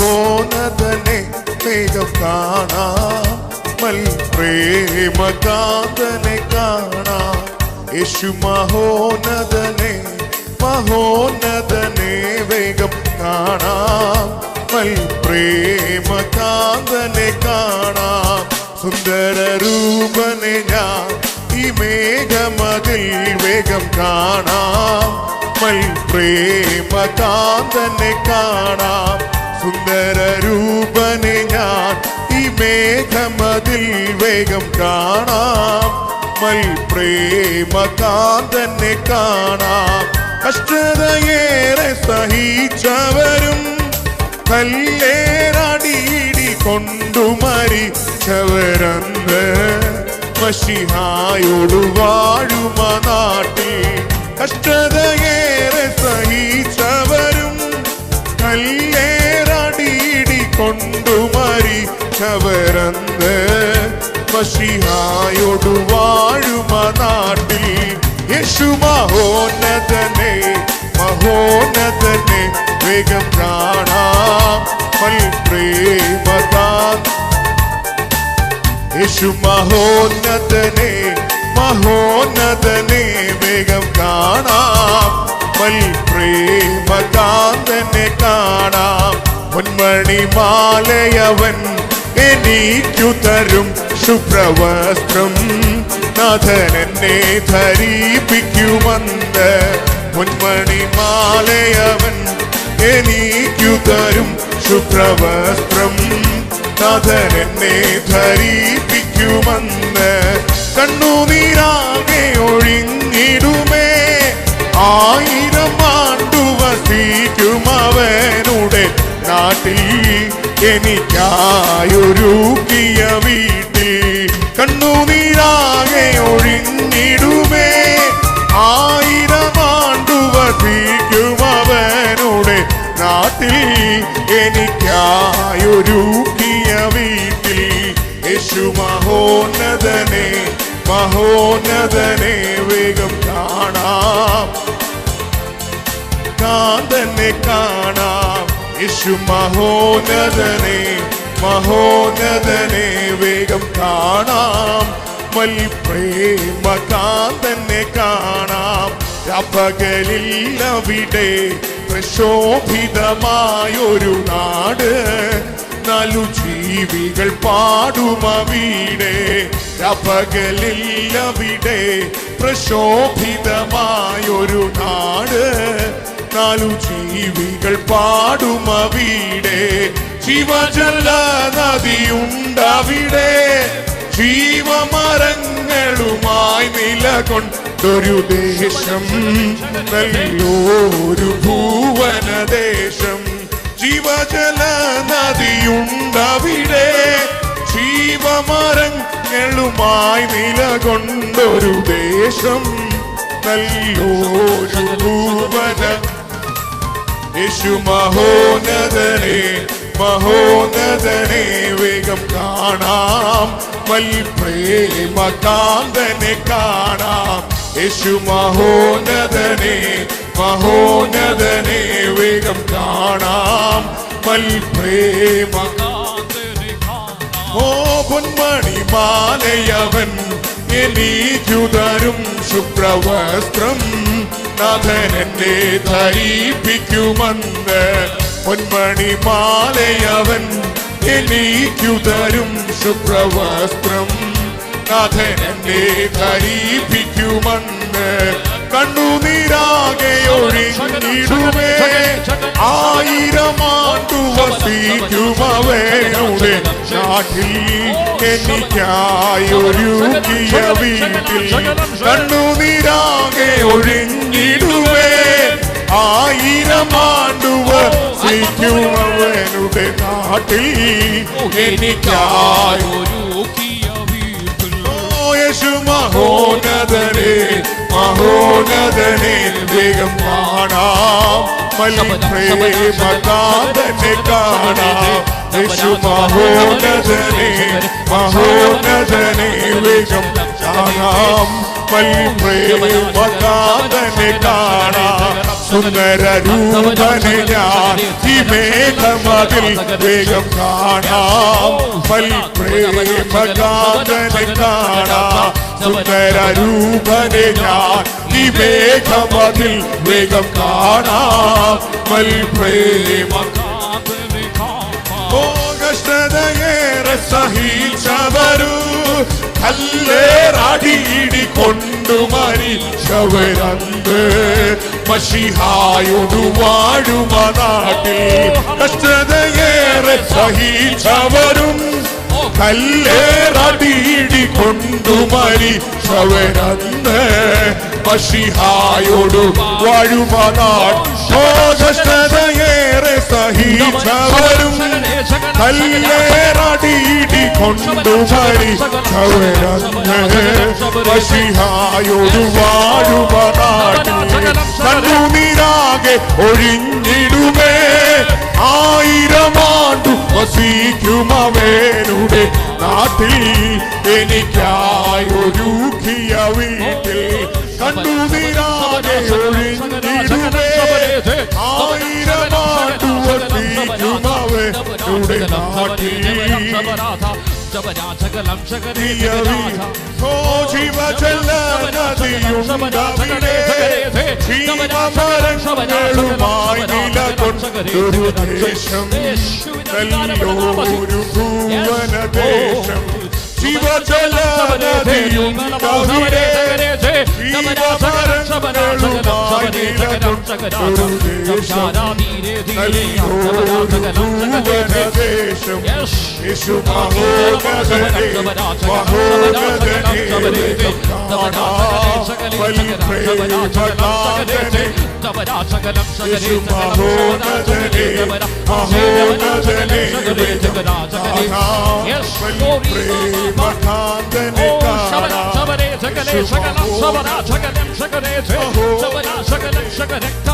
മഹോന്നതനെ വേഗം കാണാം മൽ പ്രേമകാന്തനെ കാണാം. യേശു മഹോന്നതനെ മഹോന്നതനെ വേഗം കാണാം മൽ പ്രേമകാന്തനെ കാണാം. സുന്ദര രൂപനെ ഞാൻ ഈ മേഘമതിൽ വേഗം കാണാം മൽ പ്രേമകാന്തനെ കാണാം. സുന്ദര രൂപനെ ഞാൻ ഈ മേഘമതിൽ വേഗം കാണാം. മൽ പ്രേമകാന്തനെ കാണാം. കഷ്ടതയേറെ സഹിച്ചവരും കല്ലേറടിയിടി കൊണ്ടു മരിച്ചവരന്ന് മഷിഹായോടു വാഴുമ നാട്ടിൽ. കഷ്ടതയേറെ സഹിച്ചവരും കല്ലേറടിയിടി കൊണ്ടു മരിച്ചവരന്ന് മഷിഹായോടു വാഴുമ നാട്ടിൽ. യേശു മഹോന്നതനെ മഹോന്നതനെ വേഗം കാണാം. പ്രേമതാൻ യേശു മഹോന്നതനെ മഹോന്നതനെ വേഗം കാണാം. മൽ പ്രേമകാന്തനെ കാണാം. പൊന്മണി മാലയവൻ എനിക്കു തരും ശുഭ്രവസ്ത്രം നാഥൻ എന്നെ ധരിപ്പിക്കുമെന്ന് മുൻമണിമാലയവൻ എനിക്കു തരും ശുഭ്രവസ്ത്രം നാഥൻ എന്നെ ധരിപ്പിക്കുമെന്ന് നാട്ടിൽ എനിക്കായൊരുക്കിയ വീട്ടിൽ കണ്ണുനീരാകെ ഒഴിഞ്ഞിടുമേ. ആയിരം ആണ്ടു വസിക്കും അവനുടെ നാട്ടിൽ എനിക്കായൊരുക്കിയ വീട്ടിൽ. യേശു മഹോന്നതനെ മഹോന്നതനെ വേഗം കാണാം. കാതന്നെ കാണാം. യേശു മഹോന്നതനെ മഹോന്നതനെ വേഗം കാണാം. വലി പ്രേമ കാന്തനെ കാണാം. പകലിൽ അവിടെ പ്രശോഭിതമായൊരു നാട്. നാലു ജീവികൾ പാടുമ വീടെ പകലിൽ അവിടെ പ്രശോഭിതമായൊരു നാട്. നാലു ജീവികൾ പാടുമ വീടേ ശിവജല നദിയുണ്ടവിടെ. ജീവമരങ്ങളുമായി നിലകൊണ്ടൊരു ദേശം നല്ലൊരു ഭൂവനദേശം. ജീവജല നദിയുണ്ടവിടെ. ജീവമരങ്ങളുമായി നിലകൊണ്ടൊരു ദേശം നല്ലൊരു ഭൂവന യേശു മഹോന്നതനെ മഹോന്നതനെ വേഗം കാണാം. മൽ പ്രേമ കാന്തനെ കാണാം. യേശു മഹോന്നതനെ മഹോന്നതനെ വേഗം കാണാം. മൽ കാണാം. ഓ പൊന്മണി മാലയവൻ എനിക്കുതരും ശുഭ്രവസ്ത്രം നാഥൻ എന്നെ ധരിപ്പിക്കുമെന്ന് പൊന്മണി മാലയവൻ എനിക്കുതരും ശുഭ്രവസ്ത്രം നാഥനത്തെ എന്നെ ധരിപ്പിക്കുമെന്ന് കണ്ണുനീരാകെ ഒഴിഞ്ഞിടുമേ ആയിരം ആണ്ടു വസിക്കും അവനുടെ നാട്ടിൽ എനിക്കായൊരുക്കിയ വീട്ടിൽ കണ്ണുനീരാകെ ഒഴിഞ്ഞിടുമേ ആയിരം ആണ്ടു വസിക്കും അവനുടെ നാട്ടിൽ എനിക്കായി യേശു മഹോന്നതനെ മഹോന്നതനെ വേഗം കാണാം. മലിപ്രേമകാന്തനെ കാണാം. യേശു മഹോന്നതനെ മഹോന്നതനെ വേഗം കാണാം. മലിപ്രേമകാന്തനെ കാണാം. സുന്ദര രൂപനെ ഞാൻ ഈ മേഘമതിൽ വേഗം കാണാം. പ്രേമകാന്തനെ കാണാം. സുന്ദര രൂപനെ ഞാൻ ഈ വേഗം കാണാം. പ്രേമ ഓ കഷ്ടതയേറെ സഹിച്ചവരു കല്ലേറാടിയിടി കൊണ്ടു മരിച്ചവരന്ത്. മഷിഹായോടു വാഴുമ നാട്ടിൽ. കഷ്ടതയേറെ സഹിച്ചവരും കല്ലേറടിയിടി കൊണ്ടു മരിച്ചവരന്ന് മഷിഹായോടു വാഴുമ ശോകഷ്ടതയേറെ സഹിച്ചവരും കല്ലേറടിയിടി കൊണ്ടു മരിച്ചവരന്ന് മഷിഹായോടു വാഴുമ നാട്ടിൽ കണ്ണുനീരാകെ ഒഴിഞ്ഞിടുമേ ആണ്ടു വസിക്കുമവേനുടെ നാട്ടിൽ എനിക്കായി ഒരുക്കിയ വീട്ടിൽ കണ്ണുനീരാകെ ഒഴിഞ്ഞിടുമേ ആയിരം ആണ്ടു വസിക്കുമവേനുടെ നാട്ടിൽ. ഓ ജീവജല നദിയുണ്ടവിടെ ജീവമരങ്ങളുമായി നിലകൊണ്ടൊരു ദേശം നല്ലൊരു ഭൂവനദേശം ജീവജല നദിയുണ്ടവിടെ ജീവമരങ്ങളുമായി നിലകൊണ്ടൊരു ദേശം നല്ലൊരു ഭൂവനദേശം യേശു മഹോന്നതനെ മഹോന്നതനെ ബലിപ്രേമകാന്തനെ യേശു മഹോന്നതനെ മഹോന്നതനെ ബലിപ്രേമകാന്തനെ ശകലം